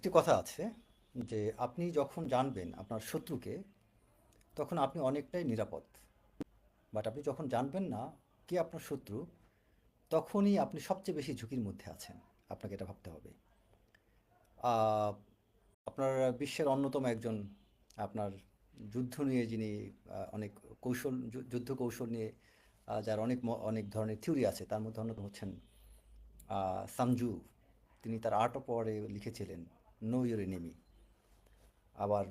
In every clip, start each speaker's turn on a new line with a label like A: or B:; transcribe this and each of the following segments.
A: একটি কথা আছে যে আপনি যখন জানবেন আপনার শত্রুকে, তখন আপনি অনেকটাই নিরাপদ। বাট আপনি যখন জানবেন না কে আপনার শত্রু, তখনই আপনি সবচেয়ে বেশি ঝুঁকির মধ্যে আছেন। আপনাকে এটা ভাবতে হবে। আপনার বিশ্বের অন্যতম একজন আপনার যুদ্ধ নিয়ে যিনি অনেক কৌশল যুদ্ধ কৌশল নিয়ে যার অনেক অনেক ধরনের থিওরি আছে, তার মধ্যে অন্যতম হচ্ছেন সানজু তিনি তার আর্ট অফ ওয়ারে লিখেছিলেন। নো ইউর এনিমি আবার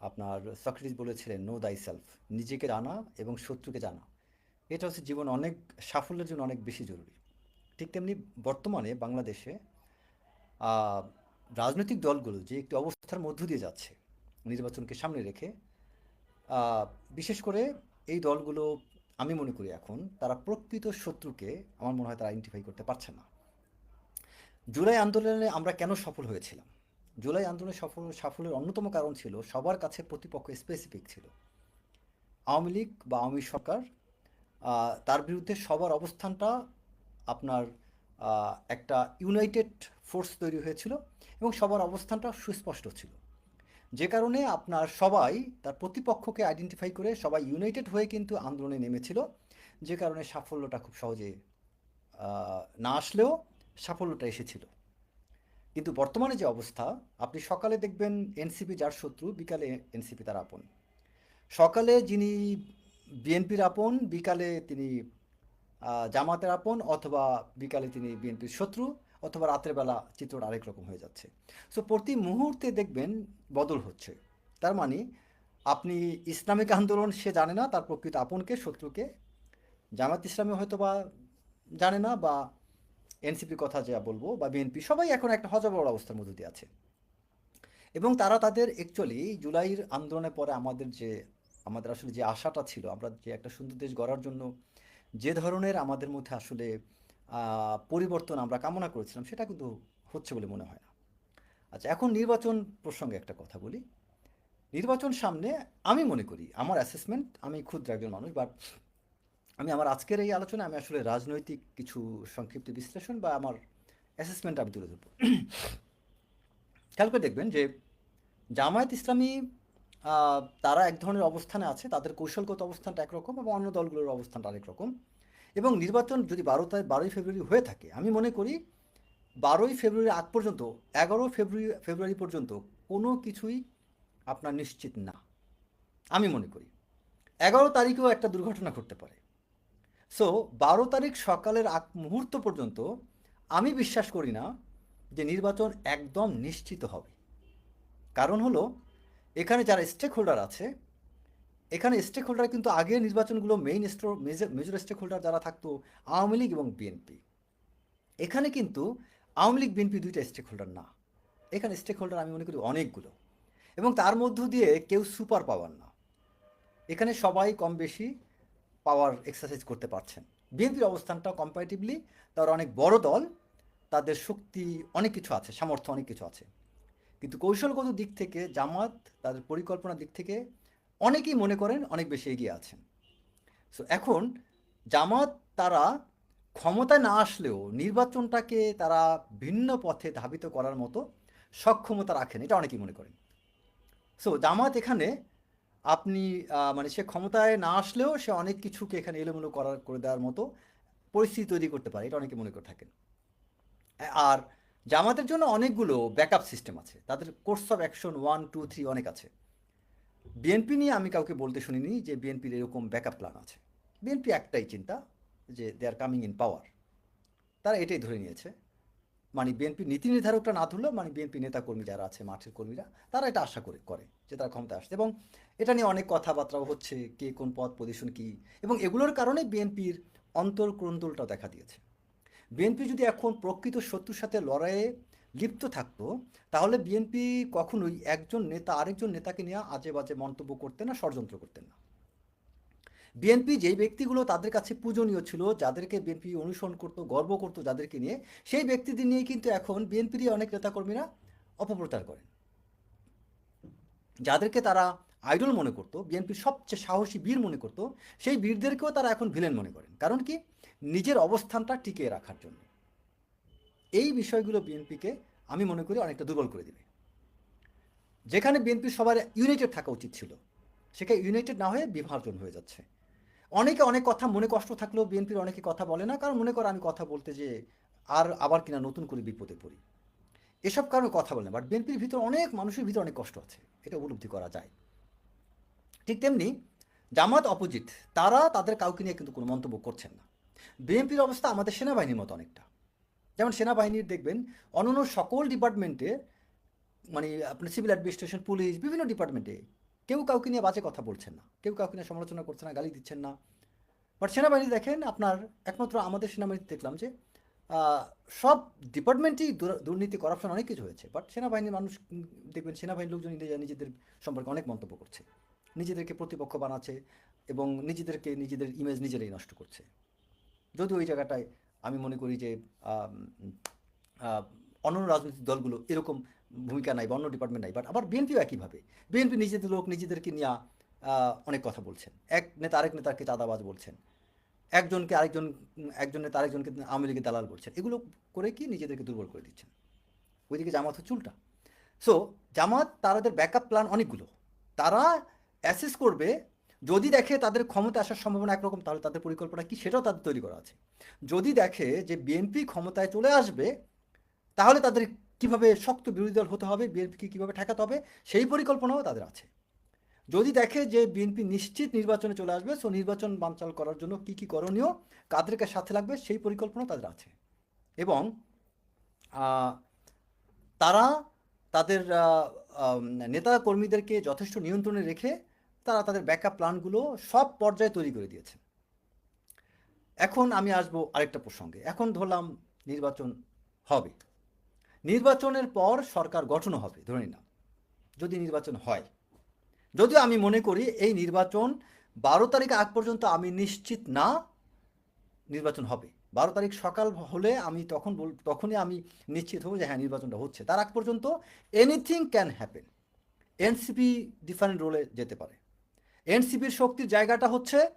A: আপনার সক্রেটিস বলেছিলেন নো দাই সেলফ নিজেকে জানা এবং শত্রুকে জানা। এটা হচ্ছে জীবন অনেক, সাফল্যের জন্য অনেক বেশি জরুরি। ঠিক তেমনি বর্তমানে বাংলাদেশে রাজনৈতিক দলগুলো যে একটি অবস্থার মধ্য দিয়ে যাচ্ছে, নির্বাচনকে সামনে রেখে বিশেষ করে এই দলগুলো, আমি মনে করি এখন, তারা প্রকৃত শত্রুকে আমার মনে হয় তারা আইডেন্টিফাই করতে পারছে না। জুলাই আন্দোলনে আমরা কেন সফল হয়েছিলাম? জুলাই আন্দোলনের সফল সাফল্যের অন্যতম কারণ ছিল সবার কাছে প্রতিপক্ষ স্পেসিফিক ছিল। আওয়ামী লীগ বা আওয়ামী সরকার তার বিরুদ্ধে সবার অবস্থানটা আপনার একটা ইউনাইটেড ফোর্স তৈরি হয়েছিল এবং সবার অবস্থানটা সুস্পষ্ট ছিল। যে কারণে আপনার সবাই তার প্রতিপক্ষকে আইডেন্টিফাই করে সবাই ইউনাইটেড হয়ে কিন্তু আন্দোলনে নেমেছিল। যে কারণে সাফল্যটা খুব সহজে না আসলেও সাফল্যটা এসেছিল। কিন্তু বর্তমানে যে অবস্থা, আপনি সকালে দেখবেন এনসিপি যার শত্রু, বিকালে এনসিপি তার আপন। সকালে যিনি বিএনপির আপন, বিকালে তিনি জামাতের আপন অথবা বিকালে তিনি বিএনপির শত্রু অথবা রাতের বেলা চিত্রটা আরেক রকম হয়ে যাচ্ছে। সো প্রতি মুহূর্তে দেখবেন বদল হচ্ছে। তার মানে আপনি ইসলামিক আন্দোলন সে জানে না, তার প্রকৃত আপনকে, শত্রুকে। জামাত ইসলামী হয়তো বা জানে না বা এনসিপির কথা যা বলব বা বিএনপি, সবাই এখন একটা হজবর অবস্থার মধ্যে দিয়ে আছে। এবং তারা তাদের অ্যাকচুয়ালি জুলাইয়ের আন্দোলনের পরে আমাদের যে, আমাদের আসলে যে আশাটা ছিল, আমরা যে একটা সুন্দর দেশ গড়ার জন্য যে ধরনের আমাদের মধ্যে আসলে পরিবর্তন আমরা কামনা করেছিলাম, সেটা কিন্তু হচ্ছে বলে মনে হয় না। আচ্ছা এখন নির্বাচন প্রসঙ্গে একটা কথা বলি। নির্বাচন সামনে আমি মনে করি, আমার অ্যাসেসমেন্ট আমি ক্ষুদ্র একজন মানুষ বাট আমি আমার আজকের এই আলোচনায় আমি আসলে রাজনৈতিক কিছু সংক্ষিপ্ত বিশ্লেষণ বা আমার অ্যাসেসমেন্ট আমি তুলে ধরবো। খেয়াল করে দেখবেন যে জামায়াত ইসলামী তারা এক ধরনের অবস্থানে আছে, তাদের কৌশলগত অবস্থানটা একরকম এবং অন্য দলগুলোর অবস্থানটা আরেক রকম। এবং নির্বাচন যদি বারো তারিখ বারোই ফেব্রুয়ারি হয়ে থাকে, আমি মনে করি বারোই ফেব্রুয়ারি আগ পর্যন্ত, এগারো ফেব্রুয়ারি ফেব্রুয়ারি পর্যন্ত কোনো কিছুই আপনার নিশ্চিত না। আমি মনে করি। এগারো তারিখেও একটা দুর্ঘটনা ঘটতে পারে। সো বারো তারিখ সকালের আগ মুহূর্ত পর্যন্ত আমি বিশ্বাস করি না যে নির্বাচন একদম নিশ্চিত হবে। কারণ হলো, এখানে যারা স্টেক হোল্ডার আছে, এখানে স্টেক হোল্ডার কিন্তু আগের নির্বাচনগুলো main store major major stakeholder যারা থাকতো, আওয়ামী লীগ এবং বিএনপি এখানে কিন্তু আওয়ামী লীগ বিএনপি দুইটা স্টেক হোল্ডার না। এখানে স্টেক হোল্ডার আমি মনে করি অনেকগুলো। এবং তার মধ্য দিয়ে কেউ সুপার পাওয়ার না। এখানে সবাই কম বেশি পাওয়ার এক্সারসাইজ করতে পারছেন। বিএনপির অবস্থানটা কম্পারেটিভলি তার অনেক বড় দল, তাদের শক্তি অনেক কিছু আছে, সামর্থ্য অনেক কিছু আছে। কিন্তু কৌশলগত দিক থেকে, জামাত তাদের পরিকল্পনার দিক থেকে অনেকেই মনে করেন অনেক বেশি এগিয়ে আছেন। সো এখন জামাত তারা ক্ষমতায় না আসলেও নির্বাচনটাকে তারা ভিন্ন পথে ধাবিত করার মতো সক্ষমতা রাখেন, এটা অনেকেই মনে করেন। সো জামাত এখানে আপনি মানে সে ক্ষমতায় না আসলেও সে অনেক কিছুকে এখানে এলোমেলো করার, করে দেওয়ার মতো পরিস্থিতি তৈরি করতে পারে, এটা অনেকে মনে করে থাকেন। আর জামাতের জন্য অনেকগুলো ব্যাকআপ সিস্টেম আছে, তাদের course of action one two three অনেক আছে। বিএনপি নিয়ে আমি কাউকে বলতে শুনিনি যে বিএনপির এরকম ব্যাকআপ প্ল্যান আছে। বিএনপি একটাই চিন্তা যে দে আর কামিং ইন পাওয়ার তারা এটাই ধরে নিয়েছে। মানে বিএনপি নীতি নির্ধারকটা না ধরলেও মানে বিএনপি নেতাকর্মী যারা আছে, মাঠের কর্মীরা, তারা এটা আশা করে করে যে তারা ক্ষমতায় আসছে। এবং এটা নিয়ে অনেক কথাবার্তাও হচ্ছে, কে কোন পদ পজিশন কী। এবং এগুলোর কারণে বিএনপির অন্তর্ক্রন্দলটা দেখা দিয়েছে। বিএনপি যদি এখন প্রকৃত শত্রুর সাথে লড়াইয়ে লিপ্ত থাকতো, তাহলে বিএনপি কখনোই একজন নেতা, আরেকজন নেতাকে নিয়ে আজে বাজে মন্তব্য করতেন না, ষড়যন্ত্র করতেন না। বিএনপি যেই ব্যক্তিগুলো তাদের কাছে পূজনীয় ছিল, যাদেরকে বিএনপি অনুসরণ করতো, গর্ব করতো যাদেরকে নিয়ে, সেই ব্যক্তিদের নিয়ে কিন্তু এখন বিএনপিরই অনেক নেতাকর্মীরা অপপ্রচার করেন। যাদেরকে তারা আইডল মনে করতো, বিএনপির সবচেয়ে সাহসী বীর মনে করতো, সেই বীরদেরকেও তারা এখন ভিলেন মনে করেন। কারণ কি? নিজের অবস্থানটা টিকিয়ে রাখার জন্য। এই বিষয়গুলো বিএনপিকে আমি মনে করি অনেকটা দুর্বল করে দেবে। যেখানে বিএনপি সবার ইউনাইটেড থাকা উচিত ছিল, সেখানে ইউনাইটেড না হয়ে বিভাজন হয়ে যাচ্ছে। অনেকে অনেক কথা মনে কষ্ট থাকলেও বিএনপির অনেকে কথা বলে না, কারণ মনে করে আমি কথা বলতে যে আর আবার কিনা নতুন করে বিপদে পড়ি। এসব কারণে কথা বলে না বাট বিএনপির ভিতর অনেক মানুষের ভিতরে অনেক কষ্ট আছে, এটা উপলব্ধি করা যায়। ঠিক তেমনি জামাত অপোজিট, তারা তাদের কাউকে নিয়ে কিন্তু কোনো মন্তব্য করছেন না। বিএনপির অবস্থা আমাদের সেনাবাহিনীর মতো অনেকটা। যেমন সেনাবাহিনীর দেখবেন, অন্যান্য সকল ডিপার্টমেন্টে মানে আপনার সিভিল অ্যাডমিনিস্ট্রেশন, পুলিশ, বিভিন্ন ডিপার্টমেন্টে কেউ কাউকে নিয়ে বাজে কথা বলছেন না। কেউ কাউকে নিয়ে সমালোচনা করছে না, গালি দিচ্ছেন না। বাট সেনাবাহিনী দেখেন, আপনার একমাত্র আমাদের সেনাবাহিনীতে দেখলাম যে সব ডিপার্টমেন্টেই দুর্নীতি করাপশন অনেক কিছু হয়েছে। বাট সেনাবাহিনীর মানুষ, দেখবেন সেনাবাহিনীর লোকজন নিজেদের সম্পর্কে অনেক মন্তব্য করছে। নিজেদেরকে প্রতিপক্ষ বানাচ্ছে এবং নিজেদেরকে নিজেদের ইমেজ নিজেরাই নষ্ট করছে। যদিও ওই জায়গাটায় আমি মনে করি যে আহ, রাজনৈতিক দলগুলো এরকম ভূমিকা নাই বা অন্য ডিপার্টমেন্ট নাই বাট আবার বিএনপিও একইভাবে। বিএনপি নিজেদের লোক নিজেদেরকে নিয়ে অনেক কথা বলছেন। এক নেতা আরেক নেতাকে চাঁদাবাজ বলছেন। একজনকে আরেকজন একজন নেতা আরেকজনকে আওয়ামী লীগের দালাল বলছেন। এগুলো করে কি নিজেদেরকে দুর্বল করে দিচ্ছেন? ওইদিকে জামাত হচ্ছে উল্টা। সো জামাত তাদের ব্যাকআপ প্ল্যান অনেকগুলো। তারা অ্যাসেস করবে, যদি দেখে তাদের ক্ষমতা আসার সম্ভাবনা একরকম, তাহলে তাদের পরিকল্পনা কি সেটাও তাদের তৈরি করা আছে। যদি দেখে যে বিএনপি ক্ষমতায় চলে আসবে, তাহলে তাদের কীভাবে শক্ত বিরোধী দল হতে হবে, বিএনপিকে কীভাবে ঠেকাতে হবে, সেই পরিকল্পনাও তাদের আছে। যদি দেখে যে বিএনপি নিশ্চিত নির্বাচনে চলে আসবে, সো নির্বাচন বানচাল করার জন্য কি কি করণীয়, কাদেরকে সাথে লাগবে, সেই পরিকল্পনাও তাদের আছে। এবং তারা তাদের নেতা কর্মীদেরকে যথেষ্ট নিয়ন্ত্রণে রেখে তারা তাদের ব্যাকআপ প্ল্যানগুলো সব পর্যায়ে তৈরি করে দিয়েছে। এখন আমি আসব আরেকটা প্রসঙ্গে। এখন ধরলাম নির্বাচন হবে। নির্বাচনের পর সরকার গঠনও হবে, ধরে নিলাম। যদি নির্বাচন হয়। যদিও আমি মনে করি এই নির্বাচন বারো তারিখ আগ পর্যন্ত আমি নিশ্চিত না নির্বাচন হবে। বারো তারিখ সকাল হলে আমি তখন বল, তখনই আমি নিশ্চিত হব যে হ্যাঁ নির্বাচনটা হচ্ছে। তার আগ পর্যন্ত anything can happen NCP different রোলে যেতে পারে। এনসিপির শক্তির জায়গাটা হচ্ছে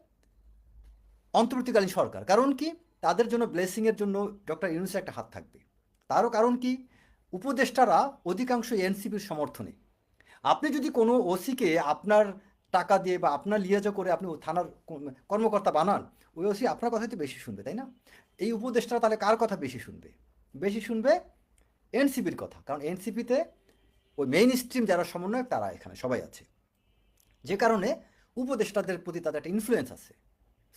A: অন্তর্বর্তীকালীন সরকার। কারণ কি? তাদের জন্য ব্লেসিংয়ের জন্য ডক্টর ইউনুসের একটা হাত থাকবে। তারও কারণ কি? উপদেষ্টারা অধিকাংশ এনসিপির সমর্থনে। আপনি যদি কোনো ওসিকে আপনার টাকা দিয়ে বা আপনার লিয়াজো করে আপনি থানার কর্মকর্তা বানান, ওই ওসি আপনার কথাই তো বেশি শুনবে, তাই না? এই উপদেষ্টারা তাহলে কার কথা বেশি শুনবে? বেশি শুনবে এনসিপির কথা। কারণ এনসিপিতে ওই মেইন স্ট্রিম যারা সমন্বয়ক, তারা এখানে সবাই আছে। যে কারণে উপদেষ্টাদের প্রতি তাদের একটা ইনফ্লুয়েন্স আছে।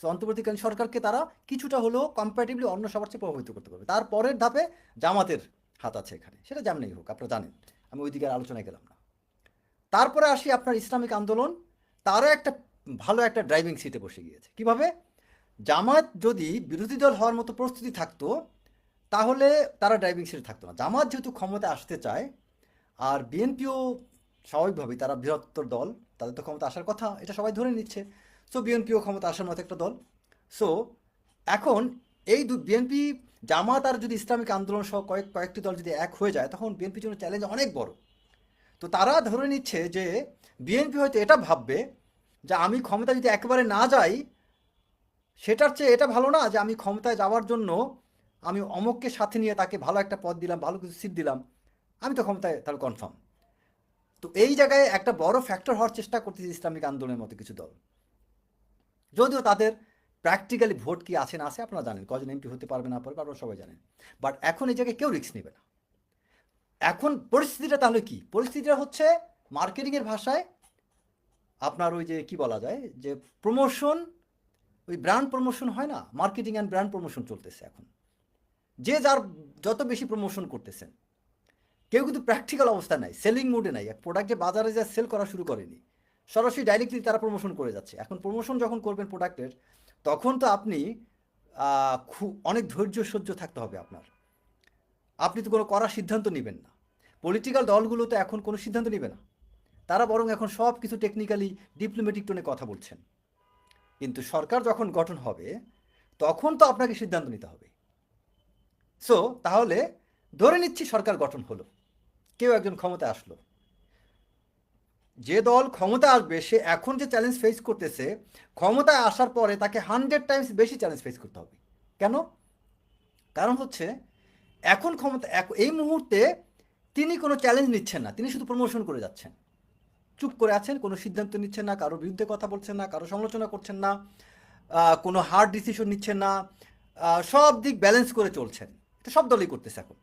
A: সো অন্তর্বর্তীকালীন সরকারকে তারা কিছুটা হলেও কম্পারেটিভলি অন্য সবার চেয়ে প্রভাবিত করতে পারবে। তারপরের ধাপে জামাতের হাত আছে এখানে। সেটা যেমনই হোক, আপনারা জানেন। আমি ওই দিকে আর আলোচনায় গেলাম না। তারপরে আসি আপনার ইসলামিক আন্দোলন। তারও একটা ভালো একটা ড্রাইভিং সিটে বসে গিয়েছে। কীভাবে? জামাত যদি বিরোধী দল হওয়ার মতো প্রস্তুতি থাকতো, তাহলে তারা ড্রাইভিং সিটে থাকতো না। জামাত যেহেতু ক্ষমতায় আসতে চায়, আর বিএনপিও স্বাভাবিকভাবেই তারা বৃহত্তর দল তাদের তো ক্ষমতা আসার কথা, এটা সবাই ধরে নিচ্ছে। সো বিএনপিও ক্ষমতা আসার মতো একটা দল। সো এখন এই দু বিএনপি জামাত আর যদি ইসলামিক আন্দোলন সহ কয়েক কয়েকটি দল যদি এক হয়ে যায়, তখন বিএনপির জন্য চ্যালেঞ্জ অনেক বড়। তো তারা ধরে নিচ্ছে যে বিএনপি হয়তো এটা ভাববে যে, আমি ক্ষমতা যদি একেবারে না যাই, সেটার চেয়ে এটা ভালো না যে, আমি ক্ষমতায় যাওয়ার জন্য আমি অমককে সাথে নিয়ে তাকে ভালো একটা পদ দিলাম, ভালো কিছু সিট দিলাম। আমি তো ক্ষমতায় তাহলে কনফার্ম তো এই জায়গায় একটা বড় ফ্যাক্টর হওয়ার চেষ্টা করতেছে ইসলামিক আন্দোলনের মতো কিছু দল। যদিও তাদের প্র্যাকটিক্যালি ভোট কি আছে না আছে আপনারা জানেন কজন এমপি হতে পারবে না পারবে আপনারা সবাই জানেন। বাট এখন এই জায়গায় কেউ রিস্ক নেবে না। এখন পরিস্থিতিটা তাহলে কি? পরিস্থিতিটা হচ্ছে মার্কেটিংয়ের ভাষায় আপনার ওই যে কি বলা যায়, যে প্রমোশন ওই ব্র্যান্ড প্রমোশন হয় না মার্কেটিং অ্যান্ড ব্র্যান্ড প্রমোশন চলতেছে এখন। যে যার যত বেশি প্রমোশন করতেছেন কেউ কিন্তু প্র্যাকটিক্যাল অবস্থা নাই সেলিং মুডে নাই, এক প্রোডাক্ট বাজারে যা সেল করা শুরু করেনি, সরাসরি ডাইরেক্টলি তারা প্রমোশন করে যাচ্ছে। এখন প্রমোশন যখন করবেন প্রোডাক্টের তখন তো আপনি খুব অনেক ধৈর্য সহ্য থাকতে হবে আপনার। আপনি তো কোনো করার সিদ্ধান্ত নেবেন না। পলিটিক্যাল দলগুলো তো এখন কোনো সিদ্ধান্ত নেবে না। তারা বরং এখন সব কিছু টেকনিক্যালি ডিপ্লোম্যাটিক টোনে কথা বলছেন। কিন্তু সরকার যখন গঠন হবে, তখন তো আপনাকে সিদ্ধান্ত নিতে হবে। সো তাহলে ধরে নিচ্ছি সরকার গঠন হলো। কেউ একজন ক্ষমতা আসলো। যে দল ক্ষমতা আসবে, সে এখন যে চ্যালেঞ্জ ফেস করতেছে, ক্ষমতায় আসার পরে তাকে হান্ড্রেড টাইমস বেশি চ্যালেঞ্জ ফেস করতে হবে। কেন? কারণ হচ্ছে, এখন ক্ষমতা এই মুহূর্তে তিনি কোনো চ্যালেঞ্জ নিচ্ছেন না। তিনি শুধু প্রমোশন করে যাচ্ছেন। চুপ করে আছেন, কোনো সিদ্ধান্ত নিচ্ছেন না, কারও বিরুদ্ধে কথা বলছেন না, কারও সমালোচনা করছেন না কোনো হার্ড ডিসিশন নিচ্ছেন না সব দিক ব্যালেন্স করে চলছেন। এটা সব দলই করতেছে এখন।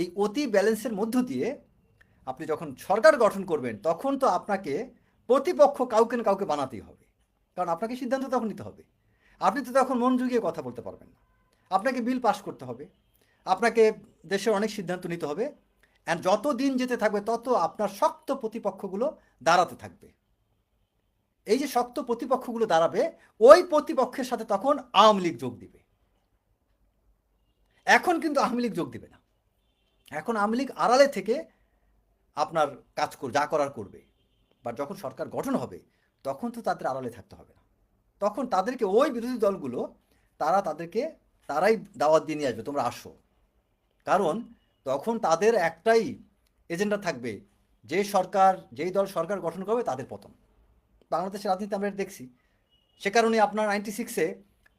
A: এই অতি ব্যালেন্সের মধ্য দিয়ে আপনি যখন সরকার গঠন করবেন, তখন তো আপনাকে প্রতিপক্ষ কাউকে না কাউকে বানাতেই হবে। কারণ আপনাকে সিদ্ধান্ত তখন নিতে হবে। আপনি তো তখন মন জুগিয়ে কথা বলতে পারবেন না। আপনাকে বিল পাস করতে হবে। আপনাকে দেশের অনেক সিদ্ধান্ত নিতে হবে। অ্যান্ড যত দিন যেতে থাকবে, তত আপনার শক্ত প্রতিপক্ষগুলো দাঁড়াতে থাকবে। এই যে শক্ত প্রতিপক্ষগুলো দাঁড়াবে, ওই প্রতিপক্ষের সাথে তখন আওয়ামী লীগ যোগ দিবে। এখন কিন্তু আওয়ামী লীগ যোগ দিবে না। এখন আওয়ামী লীগ আড়ালে থেকে আপনার কাজ কর, যা করার করবে। বা যখন সরকার গঠন হবে, তখন তো তাদের আড়ালে থাকতে হবে না। তখন তাদেরকে ওই বিরোধী দলগুলো, তারা তাদেরকে, তারাই দাওয়াত দিয়ে নিয়ে আসবে, তোমরা আসো। কারণ তখন তাদের একটাই এজেন্ডা থাকবে, যে সরকার, যেই দল সরকার গঠন করবে, তাদের পতন। বাংলাদেশের রাজনীতি আমরা দেখছি। সে কারণে আপনার নাইনটি সিক্সে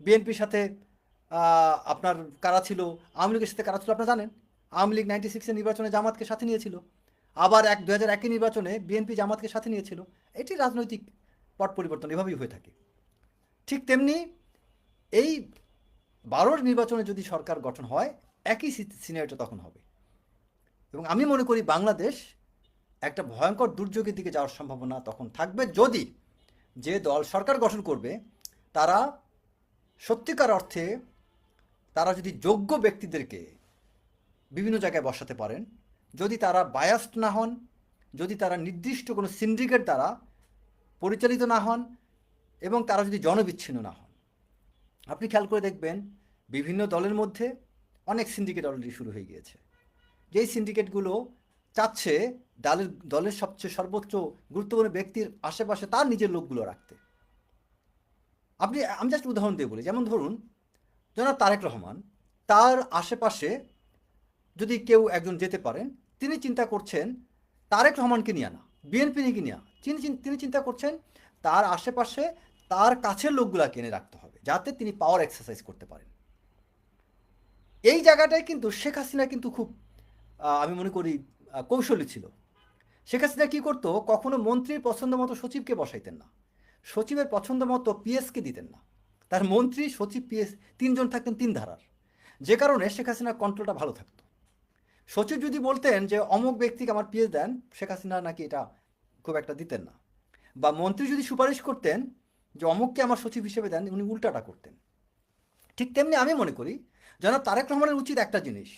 A: বিএনপির সাথে আপনার কারা ছিল? আওয়ামী লীগের সাথে কারা ছিল, আপনারা জানেন? আওয়ামী লীগ নাইনটি সিক্সের নির্বাচনে জামাতকে সাথে নিয়েছিল। আবার এক দু হাজার একের নির্বাচনে বিএনপি জামাতকে সাথে নিয়েছিল। এটি রাজনৈতিক পট পরিবর্তন, এভাবেই হয়ে থাকে। ঠিক তেমনি এই বারোর নির্বাচনে যদি সরকার গঠন হয়, একই সিনারিটা তখন হবে। এবং আমি মনে করি বাংলাদেশ একটা ভয়ঙ্কর দুর্যোগের দিকে যাওয়ার সম্ভাবনা তখন থাকবে। যদি যে দল সরকার গঠন করবে, তারা সত্যিকার অর্থে তারা যদি যোগ্য ব্যক্তিদেরকে বিভিন্ন জায়গায় বসাতে পারেন যদি তারা বায়াস্ট না হন, যদি তারা নির্দিষ্ট কোনো সিন্ডিকেট দ্বারা পরিচালিত না হন এবং তারা যদি জনবিচ্ছিন্ন না হন। আপনি খেয়াল করে দেখবেন বিভিন্ন দলের মধ্যে অনেক সিন্ডিকেট অলরেডি শুরু হয়ে গিয়েছে। যেই সিন্ডিকেটগুলো চাচ্ছে দলের দলের সবচেয়ে সর্বোচ্চ গুরুত্বপূর্ণ ব্যক্তির আশেপাশে তার নিজের লোকগুলো রাখতে। আপনি, আমি জাস্ট উদাহরণ দিয়ে বলি, যেমন ধরুন, জনাব তারেক রহমান, তার আশেপাশে যদি কেউ একজন যেতে পারেন তিনি চিন্তা করছেন, তারেক রহমানকে নিয়ে না বিএনপি নিয়ে নিয়ে তিনি তিনি চিন্তা করছেন, তার আশেপাশে তার কাছের লোকগুলা কিনে রাখতে হবে, যাতে তিনি পাওয়ার এক্সারসাইজ করতে পারেন। এই জায়গাটায় কিন্তু শেখ হাসিনা কিন্তু খুব আমি মনে করি কৌশলী ছিল। শেখ হাসিনা কী করতো, কখনো মন্ত্রীর পছন্দ মতো সচিবকে বসাইতেন না। সচিবের পছন্দ মতো পিএসকে দিতেন না। তার মন্ত্রী, সচিব পিএস তিনজন থাকতেন তিন ধারার। যে কারণে শেখ হাসিনার কন্ট্রোলটা ভালো থাকতো। সচিব যদি বলতেন যে অমুক ব্যক্তিকে আমার পিএস দেন, শেখ হাসিনা নাকি এটা খুব একটা দিতেন না। বা মন্ত্রী যদি সুপারিশ করতেন যে অমুককে আমার সচিব হিসেবে দেন, উনি উল্টাটা করতেন। ঠিক তেমনি আমি মনে করি যেন তারেক রহমানের উচিত একটা জিনিস।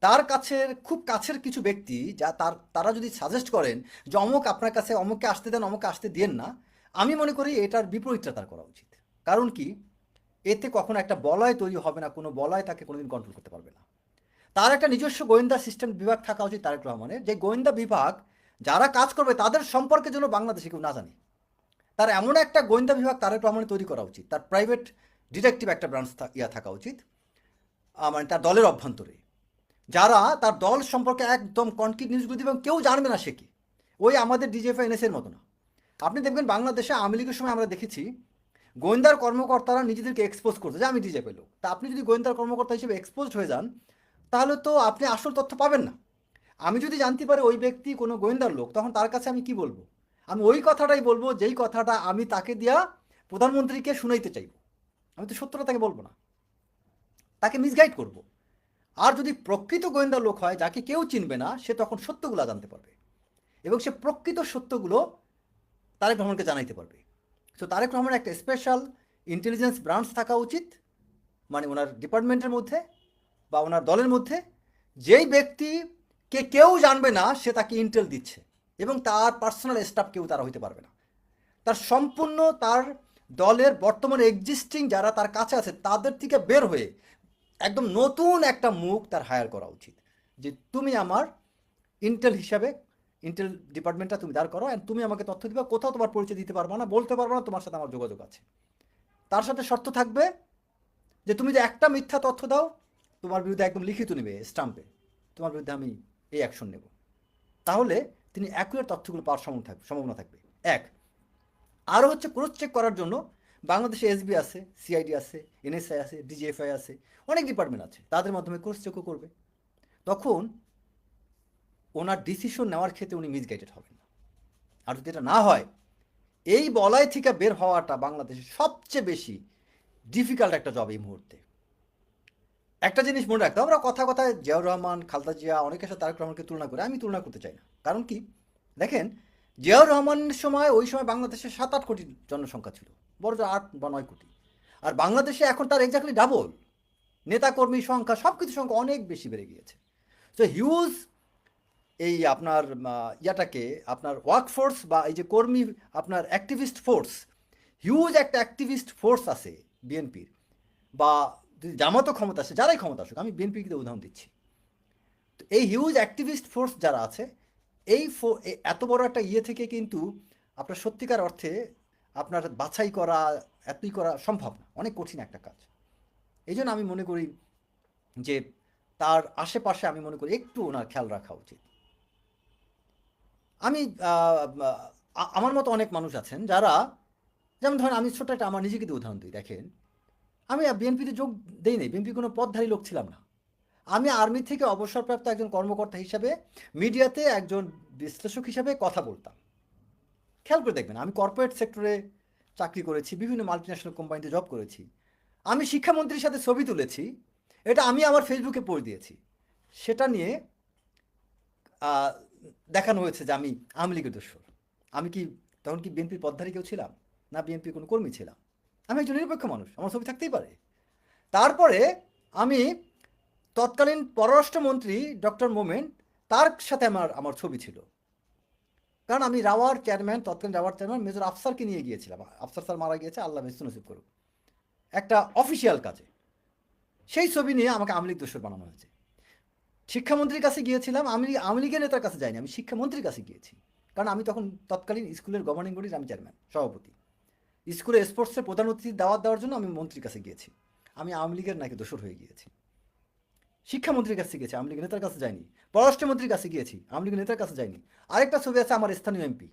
A: তার কাছের, খুব কাছের কিছু ব্যক্তি যা তার, তারা যদি সাজেস্ট করেন যে অমুক আপনার কাছে, অমুককে আসতে দেন, অমুককে আসতে দেন না, আমি মনে করি এটার বিপরীতটা তার করা উচিত। কারণ কি? এতে কখনো একটা বলয় তৈরি হবে না, কোনো বলয় তাকে কোনোদিন কন্ট্রোল করতে পারবে না। তার একটা নিজস্ব গোয়েন্দা সিস্টেম বিভাগ থাকা উচিত তারেক রহমানের। যে গোয়েন্দা বিভাগ যারা কাজ করবে তাদের সম্পর্কে যেন বাংলাদেশে কেউ না জানে। তার এমন একটা গোয়েন্দা বিভাগ তারেক রহমানের তৈরি করা উচিত। তার প্রাইভেট ডিটেকটিভ একটা ব্রাঞ্চ ইয়া থাকা উচিত। মানে তার দলের অভ্যন্তরে। যারা তার দল সম্পর্কে একদম কনক্রিট নিউজগুলো দিবে কেউ জানবে না সে কি। ওই আমাদের ডিজিএফআই এনএসের মতো না। আপনি দেখবেন বাংলাদেশে আওয়ামী লীগের সময় আমরা দেখেছি, গোয়েন্দার কর্মকর্তারা নিজেদেরকে এক্সপোজ করতে যে আমি ডিজিএফআই লোক। তা আপনি যদি গোয়েন্দার কর্মকর্তা হিসেবে এক্সপোজড হয়ে যান তাহলে তো আপনি আসল তথ্য পাবেন না। আমি যদি জানতে পারি ওই ব্যক্তি কোনো গোয়েন্দার লোক, তখন তার কাছে আমি কি বলব? আমি ওই কথাটাই বলব যেই কথাটা আমি তাকে দিয়া প্রধানমন্ত্রীকে শুনাইতে চাইব। আমি তো সত্যটা তাকে বলব না। তাকে মিসগাইড করব। আর যদি প্রকৃত গোয়েন্দা লোক হয়, যাকে কেউ চিনবে না, সে তখন সত্যগুলো জানতে পারবে। এবং সে প্রকৃত সত্যগুলো তারেক রহমানকে জানাইতে পারবে। তো তারেক রহমানের একটা স্পেশাল ইন্টেলিজেন্স ব্রাঞ্চ থাকা উচিত মানে ওনার ডিপার্টমেন্টের মধ্যে। বা ওনার দলের মধ্যে যেই ব্যক্তিকে কেউ জানবে না, সে তাকে ইন্টেল দিচ্ছে এবং তার পার্সোনাল স্টাফ কেউ তারা হইতে পারবে না। তার সম্পূর্ণ তার দলের বর্তমানে এক্সিস্টিং যারা তার কাছে আছে, তাদের থেকে বের হয়ে একদম নতুন একটা মুখ তার হায়ার করা উচিত। যে তুমি আমার ইন্টেল হিসাবে ইন্টেল ডিপার্টমেন্টটা তুমি দাঁড় করো অ্যান্ড তুমি আমাকে তথ্য দিবা, কোথাও তোমার পরিচয় দিতে পারবে না, বলতে পারবে না, তোমার সাথে আমার যোগাযোগ আছে। তার সাথে শর্ত থাকবে যে তুমি যে একটা মিথ্যা তথ্য দাও তোমার বিরুদ্ধে একদম লিখিত নেবে স্টাম্পে। তোমার বিরুদ্ধে আমি এই অ্যাকশন নেব। তাহলে তিনি অ্যাকুরেট তথ্যগুলো পাওয়ার সম্ভাবনা থাকবে সম্ভাবনা থাকবে। এক আরও হচ্ছে ক্রস চেক করার জন্য বাংলাদেশে এসবি আছে সিআইডি আছে এনএসআই আছে ডিজিএফআই আছে, অনেক ডিপার্টমেন্ট আছে। তাদের মাধ্যমে ক্রস চেকও করবে। তখন ওনার ডিসিশন নেওয়ার ক্ষেত্রে উনি মিসগাইডেড হবেন না। আর যদি এটা না হয়, এই বলয় থেকে বের হওয়াটা বাংলাদেশে সবচেয়ে বেশি ডিফিকাল্ট একটা জব এই মুহূর্তে। একটা জিনিস মনে রাখতে আমরা কথা কথায় জিয়াউর রহমান, খালদা জিয়া, অনেকের সাথে তারেক রহমানকে তুলনা করে, আমি তুলনা করতে চাই না। কারণ কি? দেখেন, জিয়াউর রহমানের সময়, ওই সময় বাংলাদেশে সাত আট কোটি জনসংখ্যা ছিল, বড় আট বা নয় কোটি। আর বাংলাদেশে এখন তার এক্স্যাক্টলি ডাবল নেতাকর্মী সংখ্যা সব কিছু সংখ্যা অনেক বেশি বেড়ে গিয়েছে। তো হিউজ এই আপনার ইয়াটাকে, আপনার ওয়ার্কফোর্স বা এই যে কর্মী, আপনার অ্যাক্টিভিস্ট ফোর্স হিউজ একটা অ্যাক্টিভিস্ট ফোর্স আছে বিএনপির বা জামাতও ক্ষমতা আসে যারাই ক্ষমতা আসুক, আমি বিএনপিকে উদাহরণ দিচ্ছি। তো এই হিউজ অ্যাক্টিভিস্ট ফোর্স যারা আছে, এই এত বড় একটা ইয়ে থেকে কিন্তু আপনার সত্যিকার অর্থে আপনার বাছাই করা, এতই করা সম্ভব না। অনেক কঠিন একটা কাজ। এই জন্য আমি মনে করি যে তার আশেপাশে আমি মনে করি একটু ওনার খেয়াল রাখা উচিত। আমি আমার মতো অনেক মানুষ আছেন যারা, যেমন ধরেন আমি ছোট্ট একটা, আমার নিজেকে উদাহরণ দিই, দেখেন। আমি বিএনপিতে যোগ দেই নাই বিএনপি কোনো পদধারী লোক ছিলাম না। আমি আর্মি থেকে অবসরপ্রাপ্ত একজন কর্মকর্তা হিসাবে মিডিয়াতে একজন বিশ্লেষক হিসাবে কথা বলতাম। খেয়াল করে দেখবেন, আমি কর্পোরেট সেক্টরে চাকরি করেছি, বিভিন্ন মাল্টিন্যাশনাল কোম্পানিতে জব করেছি। আমি শিক্ষামন্ত্রীর সাথে ছবি তুলেছি, এটা আমি আমার ফেসবুকে পোস্ট দিয়েছি। সেটা নিয়ে দেখানো হয়েছে যে আমি আওয়ামী লীগের দোষর। আমি কি, তখন কি বিএনপির পদধারী কেউ ছিলাম? না বিএনপির কোনো কর্মী ছিলাম? আমি একজন নিরপেক্ষ মানুষ, আমার ছবি থাকতেই পারে। তারপরে আমি তৎকালীন পররাষ্ট্রমন্ত্রী ডক্টর মোমেন, তার সাথে আমার আমার ছবি ছিল। কারণ আমি রাওয়ার চেয়ারম্যান, তৎকালীন রাওয়ার চেয়ারম্যান মেজর আফসারকে নিয়ে গিয়েছিলাম। আফসার স্যার মারা গিয়েছে, আল্লাহ মেস্তু নসিব করুক। একটা অফিসিয়াল কাজে। সেই ছবি নিয়ে আমাকে আওয়ামী লীগ দোষর বানানো হয়েছে। শিক্ষামন্ত্রীর কাছে গিয়েছিলাম, আমি আওয়ামী লীগের নেতার কাছে যাইনি, আমি শিক্ষামন্ত্রীর কাছে গিয়েছি। কারণ আমি তখন তৎকালীন স্কুলের গভর্নিং বডির আমি চেয়ারম্যান সভাপতি। স্কুলে স্পোর্টসের প্রধান অতিথি দাওয়াত দেওয়ার জন্য আমি মন্ত্রীর কাছে গিয়েছি। আমি আওয়ামী লীগের নাকি দোষর হয়ে গিয়েছি। শিক্ষামন্ত্রীর কাছে গিয়েছি, আওয়ামী লীগের নেতার কাছে যাইনি। পররাষ্ট্রমন্ত্রীর কাছে গিয়েছি, আওয়ামী লীগের নেতার কাছে যাইনি। আরেকটা ছবি আছে আমার স্থানীয় এমপি।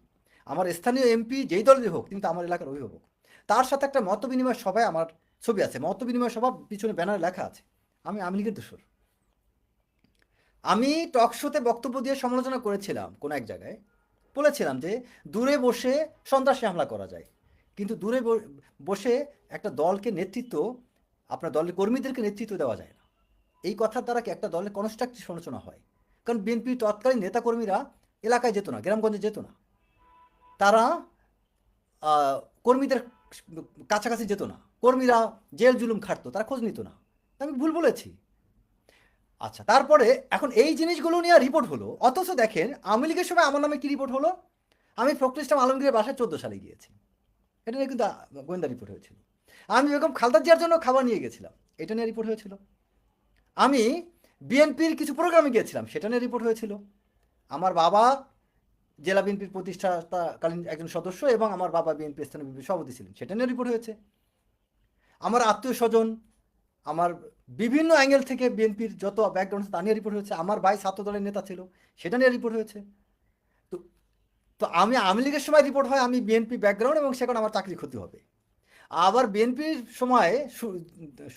A: আমার স্থানীয় এমপি যেই দলেরই হোক, কিন্তু আমার এলাকার অভিভাবক। তার সাথে একটা মত বিনিময় সভায় আমার ছবি আছে। মত বিনিময় সভা পিছনে ব্যানারে লেখা আছে, আমি আওয়ামী লীগের দোষর। আমি টক শোতে বক্তব্য দিয়ে সমালোচনা করেছিলাম কোনো এক জায়গায়। বলেছিলাম যে দূরে বসে সন্ত্রাসী হামলা করা যায়। কিন্তু দূরে বসে একটা দলকে নেতৃত্ব, আপনার দলের কর্মীদেরকে নেতৃত্ব দেওয়া যায় না। এই কথার দ্বারা কি একটা দলের কনস্ট্রাকটিভ সমালোচনা হয়? কারণ বিএনপির তৎকালীন নেতাকর্মীরা এলাকায় যেত না, গ্রামগঞ্জে যেত না। তারা কর্মীদের কাছাকাছি যেত না। কর্মীরা জেল জুলুম খাটতো, তারা খোঁজ নিত না। আমি ভুল বলেছি? আচ্ছা তারপরে এখন এই জিনিসগুলো নিয়ে রিপোর্ট হলো। অথচ দেখেন, আওয়ামী লীগের সময় আমার নামে কি রিপোর্ট হলো? আমি ফখরুল ইসলাম আলমগীরের বাসায় চোদ্দ সালে গিয়েছি। এটা নিয়ে কিন্তু গোয়েন্দা রিপোর্ট হয়েছিল। আমি বেগম খালদা জিয়ার জন্য খাবার নিয়ে গেছিলাম, এটা নিয়ে রিপোর্ট হয়েছিল। আমি বিএনপির কিছু প্রোগ্রামে গিয়েছিলাম, সেটা নিয়ে রিপোর্ট হয়েছিল। আমার বাবা জেলা বিএনপির প্রতিষ্ঠাতাকালীন একজন সদস্য এবং আমার বাবা বিএনপি স্থানীয় বিএনপির সভাপতি ছিলেন, সেটা নিয়ে রিপোর্ট হয়েছে। আমার আত্মীয় স্বজন, আমার বিভিন্ন অ্যাঙ্গেল থেকে বিএনপির যত ব্যাকগ্রাউন্ড তা নিয়ে রিপোর্ট হয়েছে। আমার ভাই ছাত্র দলের নেতা ছিল, সেটা নিয়ে রিপোর্ট হয়েছে। তো আমি আওয়ামী লীগের সময় রিপোর্ট হয়, আমি বিএনপি ব্যাকগ্রাউন্ড এবং সেখানে আমার চাকরি ক্ষতি হবে। আবার বিএনপির সময়ে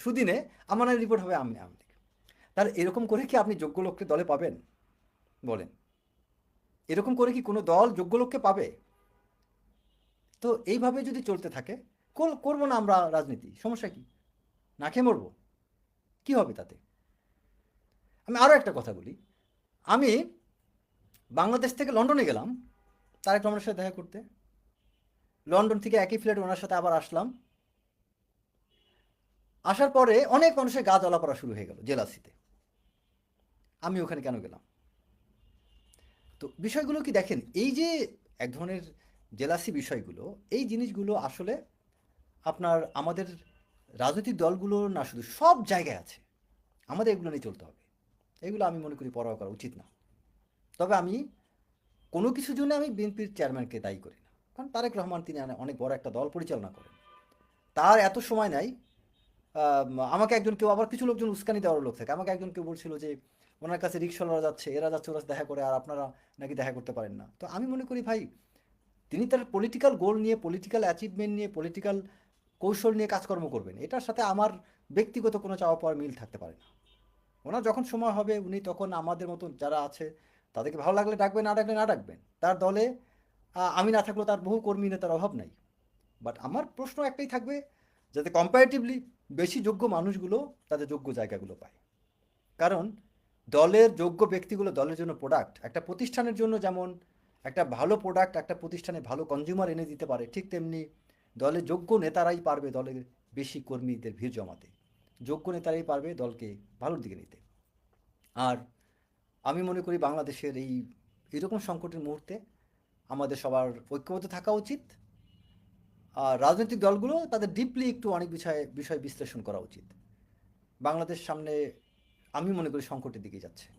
A: সুদিনে আমার রিপোর্ট হবে আমি আওয়ামী লীগ। তাহলে এরকম করে কি আপনি যোগ্য লোককে দলে পাবেন? বলেন। এরকম করে কি কোনো দল যোগ্য লোককে পাবে? তো এইভাবে যদি চলতে থাকে করব না আমরা রাজনীতি, সমস্যা কি? না খেয়ে মরবো? কি হবে তাতে? আমি আরও একটা কথা বলি। আমি বাংলাদেশ থেকে লন্ডনে গেলাম তারেক রহমানের সাথে দেখা করতে। লন্ডন থেকে একই ফ্ল্যাট ওনার সাথে আবার আসলাম। আসার পরে অনেক মানুষের গা জ্বলা পড়া শুরু হয়ে গেল জেলাসিতে। আমি ওখানে কেন গেলাম? তো বিষয়গুলো কি দেখেন, এই যে এক ধরনের জেলাসি বিষয়গুলো, এই জিনিসগুলো আসলে আপনার আমাদের রাজনৈতিক দলগুলো না, শুধু সব জায়গায় আছে। আমাদের এগুলো নিয়ে চলতে হবে। এগুলো আমি মনে করি পরোয়া করা উচিত না। তবে আমি কোনো কিছুর জন্য আমি বিএনপির চেয়ারম্যানকে দায়ী করি না। কারণ তারেক রহমান তিনি অনেক বড় একটা দল পরিচালনা করেন। তার এত সময় নাই আমাকে একজন কেউ আবার কিছু লোকজন উস্কানি দেওয়ার লোক থাকে। আমাকে একজন কেউ বলছিল যে, ওনার কাছে রিক্সাওয়ালা যাচ্ছে, এরা যাচ্ছে, ওরা দেখা করে, আর আপনারা নাকি দেখা করতে পারেন না। তো আমি মনে করি, ভাই, তিনি তার পলিটিক্যাল গোল নিয়ে পলিটিক্যাল অ্যাচিভমেন্ট নিয়ে পলিটিক্যাল কৌশল নিয়ে কাজকর্ম করবেন। এটার সাথে আমার ব্যক্তিগত কোনো চাওয়া পাওয়ার মিল থাকতে পারে না। ওনার যখন সময় হবে, উনি তখন আমাদের মতন যারা আছে তাদেরকে ভালো লাগলে ডাকবে না ডাকলে না ডাকবেন। তার দলে আমি না থাকলেও তার বহু কর্মী নেতার অভাব নাই। বাট আমার প্রশ্ন একটাই থাকবে যাতে কম্পারেটিভলি বেশি যোগ্য মানুষগুলো তাদের যোগ্য জায়গাগুলো পায়। কারণ দলের যোগ্য ব্যক্তিগুলো দলের জন্য প্রোডাক্ট একটা প্রতিষ্ঠানের জন্য যেমন একটা ভালো প্রোডাক্ট একটা প্রতিষ্ঠানে ভালো কনজিউমার এনে দিতে পারে, ঠিক তেমনি দলের যোগ্য নেতারাই পারবে দলের বেশি কর্মীদের ভিড় জমাতে। যোগ্য নেতারাই পারবে দলকে ভালোর দিকে নিতে। আর আমি মনে করি বাংলাদেশের এই, এরকম সংকটের মুহূর্তে আমাদের সবার ঐক্যবদ্ধ থাকা উচিত। আর রাজনৈতিক দলগুলো তাদের ডিপলি একটু অনেক বিষয়ে, বিষয় বিশ্লেষণ করা উচিত। বাংলাদেশ সামনে, আমি মনে করি সংকটের দিকে যাচ্ছে।